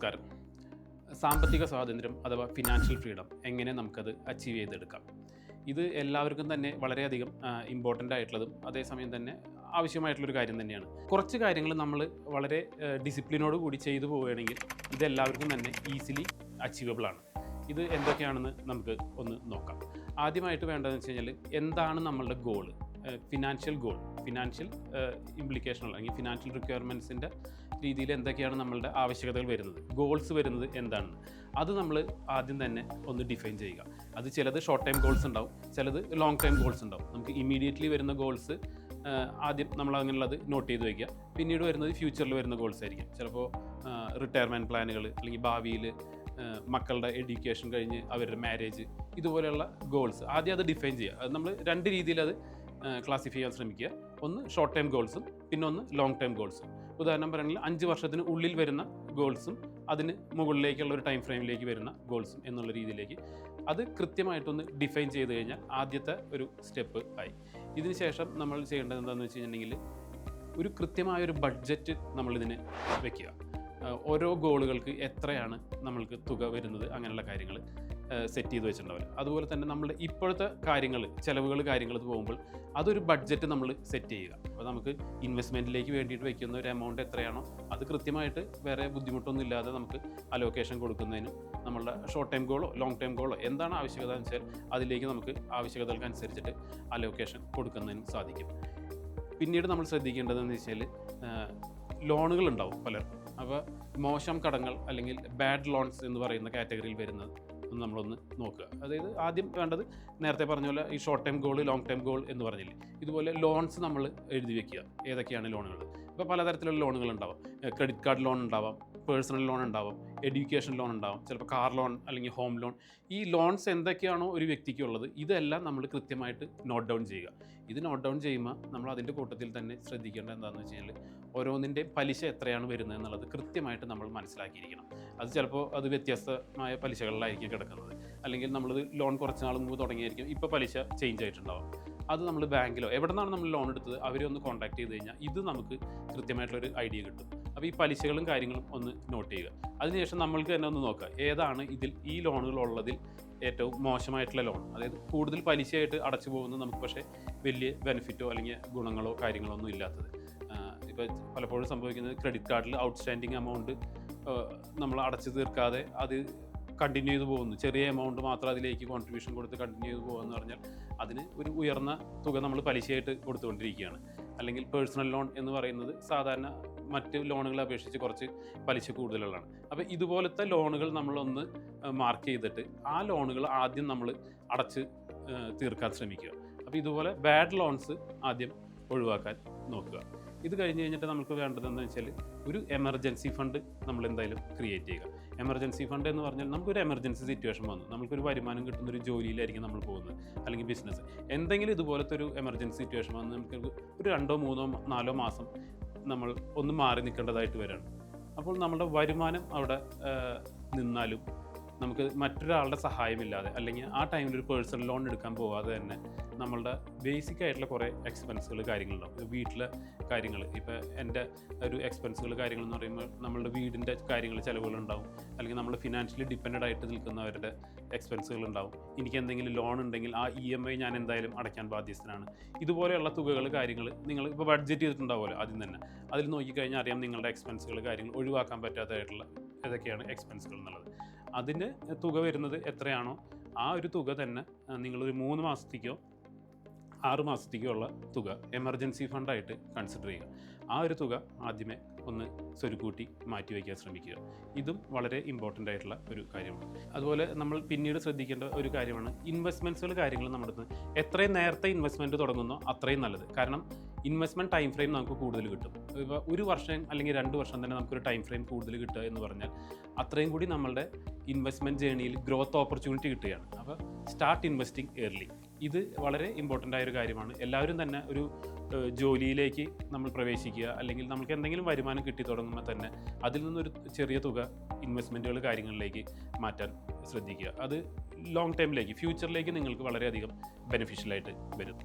നമസ്കാരം. സാമ്പത്തിക സ്വാതന്ത്ര്യം അഥവാ ഫിനാൻഷ്യൽ ഫ്രീഡം എങ്ങനെ നമുക്കത് അച്ചീവ് ചെയ്തെടുക്കാം? ഇത് എല്ലാവർക്കും തന്നെ വളരെയധികം ഇമ്പോർട്ടന്റ് ആയിട്ടുള്ളതും അതേസമയം തന്നെ ആവശ്യമായിട്ടുള്ളൊരു കാര്യം തന്നെയാണ്. കുറച്ച് കാര്യങ്ങൾ നമ്മൾ വളരെ ഡിസിപ്ലിനോട് കൂടി ചെയ്തു പോവുകയാണെങ്കിൽ ഇത് എല്ലാവർക്കും തന്നെ ഈസിലി അച്ചീവബിൾ ആണ്. ഇത് എന്തൊക്കെയാണെന്ന് നമുക്ക് ഒന്ന് നോക്കാം. ആദ്യമായിട്ട് വേണ്ടതെന്ന് വെച്ച് കഴിഞ്ഞാൽ എന്താണ് നമ്മളുടെ goal financial goal financial implication അല്ലെങ്കിൽ ഫിനാൻഷ്യൽ റിക്വയർമെന്റ്സിന്റെ രീതിയിൽ എന്തൊക്കെയാണ് നമ്മളുടെ ആവശ്യകതകൾ വരുന്നത്? ഗോൾസ് വരുന്നത് എന്താണെന്ന് അത് നമ്മൾ ആദ്യം തന്നെ ഒന്ന് ഡിഫൈൻ ചെയ്യുക. അത് ചിലത് ഷോർട്ട് ടൈം ഗോൾസ് ഉണ്ടാവും ചിലത് ലോങ് ടൈം ഗോൾസ് ഉണ്ടാവും. നമുക്ക് ഇമീഡിയറ്റ്ലി വരുന്ന ഗോൾസ് ആദ്യം നമ്മൾ അങ്ങനെയുള്ളത് നോട്ട് ചെയ്ത് വയ്ക്കുക പിന്നീട് വരുന്നത് ഫ്യൂച്ചറിൽ വരുന്ന ഗോൾസ് ആയിരിക്കും. ചിലപ്പോൾ റിട്ടയർമെന്റ് പ്ലാനുകൾ അല്ലെങ്കിൽ ഭാവിയിൽ മക്കളുടെ എഡ്യൂക്കേഷൻ കഴിഞ്ഞ് അവരുടെ മാരേജ് ഇതുപോലെയുള്ള ഗോൾസ് ആദ്യം അത് ഡിഫൈൻ ചെയ്യുക. അത് നമ്മൾ രണ്ട് രീതിയിൽ അത് ക്ലാസിഫൈ ചെയ്യാൻ ശ്രമിക്കുക. ഒന്ന് ഷോർട്ട് ടൈം ഗോൾസും പിന്നെ ഒന്ന് ലോങ് ടൈം ഗോൾസും ഉദാഹരണം പറയുകയാണെങ്കിൽ അഞ്ച് വർഷത്തിന് ഉള്ളിൽ വരുന്ന ഗോൾസും അതിന് മുകളിലേക്കുള്ള ഒരു ടൈം ഫ്രെയിമിലേക്ക് വരുന്ന ഗോൾസും എന്നുള്ള രീതിയിലേക്ക് അത് കൃത്യമായിട്ടൊന്ന് ഡിഫൈൻ ചെയ്ത് കഴിഞ്ഞാൽ ആദ്യത്തെ ഒരു സ്റ്റെപ്പ് ആയി. ഇതിന് ശേഷം നമ്മൾ ചെയ്യേണ്ടത് എന്താണെന്ന് വെച്ച് കഴിഞ്ഞിട്ടുണ്ടെങ്കിൽ ഒരു കൃത്യമായ ഒരു ബഡ്ജറ്റ് നമ്മളിതിന് വെക്കുക. ഓരോ ഗോളുകൾക്ക് എത്രയാണ് നമ്മൾക്ക് തുക വരുന്നത് അങ്ങനെയുള്ള കാര്യങ്ങൾ. സെറ്റ് ചെയ്ത് വെച്ചിട്ടുണ്ടാവില്ല അതുപോലെ തന്നെ നമ്മുടെ ഇപ്പോഴത്തെ കാര്യങ്ങൾ ചിലവുകൾ കാര്യങ്ങൾ പോകുമ്പോൾ അതൊരു ബഡ്ജറ്റ് നമ്മൾ സെറ്റ് ചെയ്യുക. അപ്പോൾ നമുക്ക് ഇൻവെസ്റ്റ്മെന്റിലേക്ക് വേണ്ടിയിട്ട് വെക്കുന്ന ഒരു എമൗണ്ട് എത്രയാണോ അത് കൃത്യമായിട്ട് വേറെ ബുദ്ധിമുട്ടൊന്നും ഇല്ലാതെ നമുക്ക് അലോക്കേഷൻ കൊടുക്കുന്നതിനും നമ്മളുടെ ഷോർട്ട് ടൈം ഗോളോ ലോങ് ടൈം ഗോളോ എന്താണ് ആവശ്യകത എന്ന് വെച്ചാൽ അതിലേക്ക് നമുക്ക് ആവശ്യകതകൾക്ക് അനുസരിച്ചിട്ട് അലോക്കേഷൻ കൊടുക്കുന്നതിനും സാധിക്കും. പിന്നീട് നമ്മൾ ശ്രദ്ധിക്കേണ്ടതെന്ന് വെച്ചാൽ ലോണുകൾ ഉണ്ടാവും പലർക്കും. അപ്പോൾ മോശം കടങ്ങൾ അല്ലെങ്കിൽ ബാഡ് ലോൺസ് എന്ന് പറയുന്ന കാറ്റഗറിയിൽ വരുന്നത് ഒന്ന് നമ്മളൊന്ന് നോക്കുക. അതായത് ആദ്യം വേണ്ടത് നേരത്തെ പറഞ്ഞ പോലെ ഈ short time goal long time goal എന്ന് പറഞ്ഞില്ലേ? ഇതുപോലെ ലോൺസ് നമ്മൾ എഴുതി വെക്കുക. ഏതൊക്കെയാണ് ലോണുകൾ ഇപ്പോൾ പലതരത്തിലുള്ള ലോണുകൾ ഉണ്ടാവാം. ക്രെഡിറ്റ് കാർഡ് ലോൺ ഉണ്ടാവാം പേഴ്സണൽ ലോൺ ഉണ്ടാവാം എഡ്യൂക്കേഷൻ ലോൺ ഉണ്ടാവും ചിലപ്പോൾ കാർ ലോൺ അല്ലെങ്കിൽ ഹോം ലോൺ ഈ ലോൺസ് എന്തൊക്കെയാണോ ഒരു വ്യക്തിക്ക് ഉള്ളത് ഇതെല്ലാം നമ്മൾ കൃത്യമായിട്ട് നോട്ട് ഡൗൺ ചെയ്യുക. ഇത് നോട്ട് ഡൗൺ ചെയ്യുമ്പോൾ നമ്മൾ അതിന്റെ കൂട്ടത്തിൽ തന്നെ ശ്രദ്ധിക്കേണ്ടത് എന്താണെന്ന് വെച്ച് കഴിഞ്ഞാൽ ഓരോന്നിന്റെ പലിശ എത്രയാണ് വരുന്നത് എന്നുള്ളത് കൃത്യമായിട്ട് നമ്മൾ മനസ്സിലാക്കിയിരിക്കണം. അത് ചിലപ്പോൾ അത് വ്യത്യസ്തമായ പലിശകളിലായിരിക്കും കിടക്കുന്നത്. അല്ലെങ്കിൽ നമ്മൾ ലോൺ കുറച്ച് നാൾ മുമ്പ് തുടങ്ങിയായിരിക്കും ഇപ്പോൾ പലിശ ചേഞ്ച് ആയിട്ടുണ്ടാവും. അത് നമ്മൾ ബാങ്കിലോ എവിടെ നിന്നാണ് നമ്മൾ ലോൺ എടുത്തത് അവരെ ഒന്ന് കോൺടാക്ട് ചെയ്ത് കഴിഞ്ഞാൽ ഇത് നമുക്ക് കൃത്യമായിട്ടുള്ളൊരു ഐഡിയ കിട്ടും. അപ്പോൾ ഈ പലിശകളും കാര്യങ്ങളും ഒന്ന് നോട്ട് ചെയ്യുക. അതിനുശേഷം നമ്മൾക്ക് തന്നെ ഒന്ന് നോക്കുക ഏതാണ് ഇതിൽ ഈ ലോണുകൾ ഉള്ളതിൽ ഏറ്റവും മോശമായിട്ടുള്ള ലോൺ? അതായത് കൂടുതൽ പലിശയായിട്ട് അടച്ചു പോകുന്നത് നമുക്ക് പക്ഷേ വലിയ ബെനിഫിറ്റോ അല്ലെങ്കിൽ ഗുണങ്ങളോ കാര്യങ്ങളോ ഒന്നും ഇല്ലാത്തത്. ഇപ്പോൾ പലപ്പോഴും സംഭവിക്കുന്നത് ക്രെഡിറ്റ് കാർഡിൽ ഔട്ട്സ്റ്റാൻഡിങ് എമൗണ്ട് നമ്മൾ അടച്ചു തീർക്കാതെ അത് കണ്ടിന്യൂ ചെയ്ത് പോകുന്നു. ചെറിയ എമൗണ്ട് മാത്രം അതിലേക്ക് കോൺട്രിബ്യൂഷൻ കൊടുത്ത് കണ്ടിന്യൂ ചെയ്ത് പോകുക പറഞ്ഞാൽ അതിന് ഒരു ഉയർന്ന തുക നമ്മൾ പലിശയായിട്ട് കൊടുത്തുകൊണ്ടിരിക്കുകയാണ്. അല്ലെങ്കിൽ പേഴ്സണൽ ലോൺ എന്ന് പറയുന്നത് സാധാരണ മറ്റ് ലോണുകളെ അപേക്ഷിച്ച് കുറച്ച് പലിശ കൂടുതലുള്ളതാണ്. അപ്പോൾ ഇതുപോലത്തെ ലോണുകൾ നമ്മളൊന്ന് മാർക്ക് ചെയ്തിട്ട് ആ ലോണുകൾ ആദ്യം നമ്മൾ അടച്ച് തീർക്കാൻ ശ്രമിക്കുക. അപ്പോൾ ഇതുപോലെ ബാഡ് ലോൺസ് ആദ്യം ഒഴിവാക്കാൻ നോക്കുക. ഇത് കഴിഞ്ഞ് കഴിഞ്ഞിട്ട് നമുക്ക് വേണ്ടതെന്ന് വെച്ചാൽ ഒരു എമർജൻസി ഫണ്ട് നമ്മൾ എന്തായാലും ക്രിയേറ്റ് ചെയ്യുക. എമർജൻസി ഫണ്ട് എന്ന് പറഞ്ഞാൽ നമുക്കൊരു എമർജൻസി സിറ്റുവേഷൻ വന്നു. നമുക്കൊരു വരുമാനം കിട്ടുന്ന ഒരു ജോലിയിലായിരിക്കും നമ്മൾ പോകുന്നത്. അല്ലെങ്കിൽ ബിസിനസ് എന്തെങ്കിലും ഇതുപോലത്തെ ഒരു എമർജൻസി സിറ്റുവേഷൻ വന്ന് നമുക്ക് ഒരു രണ്ടോ മൂന്നോ നാലോ മാസം നമ്മൾ ഒന്ന് മാറി നിൽക്കേണ്ടതായിട്ട് വരാണ്. അപ്പോൾ നമ്മുടെ വരുമാനം അവിടെ നിന്നാലും നമുക്ക് മറ്റൊരാളുടെ സഹായമില്ലാതെ അല്ലെങ്കിൽ ആ ടൈമിൽ ഒരു പേഴ്സണൽ ലോൺ എടുക്കാൻ പോകാതെ തന്നെ നമ്മളുടെ ബേസിക് ആയിട്ടുള്ള കുറേ എക്സ്പെൻസുകൾ കാര്യങ്ങളുണ്ടാവും. വീട്ടിലെ കാര്യങ്ങൾ ഇപ്പോൾ എന്റെ ഒരു എക്സ്പെൻസുകൾ കാര്യങ്ങൾ എന്ന് പറയുമ്പോൾ നമ്മളുടെ വീടിന്റെ കാര്യങ്ങൾ ചിലവുകളുണ്ടാവും. അല്ലെങ്കിൽ നമ്മൾ ഫിനാൻഷ്യലി ഡിപ്പെൻഡ് ആയിട്ട് നിൽക്കുന്നവരുടെ എക്സ്പെൻസുകൾ ഉണ്ടാവും. എനിക്ക് എന്തെങ്കിലും ലോൺ ഉണ്ടെങ്കിൽ ആ ഇ എം ഐ ഞാൻ എന്തായാലും അടയ്ക്കാൻ ബാധ്യസ്ഥനാണ്. ഇതുപോലെയുള്ള തുകകൾ കാര്യങ്ങൾ നിങ്ങൾ ഇപ്പോൾ ബഡ്ജറ്റ് ചെയ്തിട്ടുണ്ടാവുമല്ലോ ആദ്യം തന്നെ. അതിൽ നോക്കിക്കഴിഞ്ഞാൽ അറിയാം നിങ്ങളുടെ എക്സ്പെൻസുകൾ കാര്യങ്ങൾ ഒഴിവാക്കാൻ പറ്റാത്തതായിട്ടുള്ള ഏതൊക്കെയാണ് എക്സ്പെൻസുകൾ എന്നുള്ളത്. അതിന് തുക വരുന്നത് എത്രയാണോ ആ ഒരു തുക തന്നെ നിങ്ങളൊരു മൂന്ന് മാസത്തേക്കോ ആറ് മാസത്തേക്കോ ഉള്ള തുക എമർജൻസി ഫണ്ടായിട്ട് കൺസിഡർ ചെയ്യുക. ആ ഒരു തുക ആദ്യമേ ഒന്ന് സ്വരുക്കൂട്ടി മാറ്റി വയ്ക്കാൻ ശ്രമിക്കുക. ഇതും വളരെ ഇമ്പോർട്ടന്റ് ആയിട്ടുള്ള ഒരു കാര്യമാണ്. അതുപോലെ നമ്മൾ പിന്നീട് ശ്രദ്ധിക്കേണ്ട ഒരു കാര്യമാണ് ഇൻവെസ്റ്റ്മെന്റ്സുകൾ കാര്യങ്ങൾ നമ്മുടെ എത്രയും നേരത്തെ ഇൻവെസ്റ്റ്മെന്റ് തുടങ്ങുന്നോ അത്രയും നല്ലത്. കാരണം ഇൻവെസ്റ്റ്മെന്റ് ടൈം ഫ്രെയിം നമുക്ക് കൂടുതൽ കിട്ടും. ഇപ്പോൾ ഒരു വർഷം അല്ലെങ്കിൽ രണ്ട് വർഷം തന്നെ നമുക്കൊരു ടൈം ഫ്രെയിം കൂടുതൽ കിട്ടുക എന്ന് പറഞ്ഞാൽ അത്രയും കൂടി നമ്മളുടെ ഇൻവെസ്റ്റ്മെന്റ് ജേണിയിൽ ഗ്രോത്ത് ഓപ്പർച്യൂണിറ്റി കിട്ടുകയാണ്. അപ്പോൾ സ്റ്റാർട്ട് ഇൻവെസ്റ്റിംഗ് എയർലി ഇത് വളരെ ഇമ്പോർട്ടന്റ് ആയ ഒരു കാര്യമാണ്. എല്ലാവരും തന്നെ ഒരു ജോലിയിലേക്ക് നമ്മൾ പ്രവേശിക്കുക അല്ലെങ്കിൽ നമുക്ക് എന്തെങ്കിലും വരുമാനം കിട്ടി തുടങ്ങുമ്പോൾ തന്നെ അതിൽ നിന്നൊരു ചെറിയ തുക ഇൻവെസ്റ്റ്മെന്റുകൾ കാര്യങ്ങളിലേക്ക് മാറ്റാൻ ശ്രദ്ധിക്കുക. അത് ലോങ് ടൈമിലേക്ക് ഫ്യൂച്ചറിലേക്ക് നിങ്ങൾക്ക് വളരെയധികം ബെനിഫിഷ്യലായിട്ട് വരും.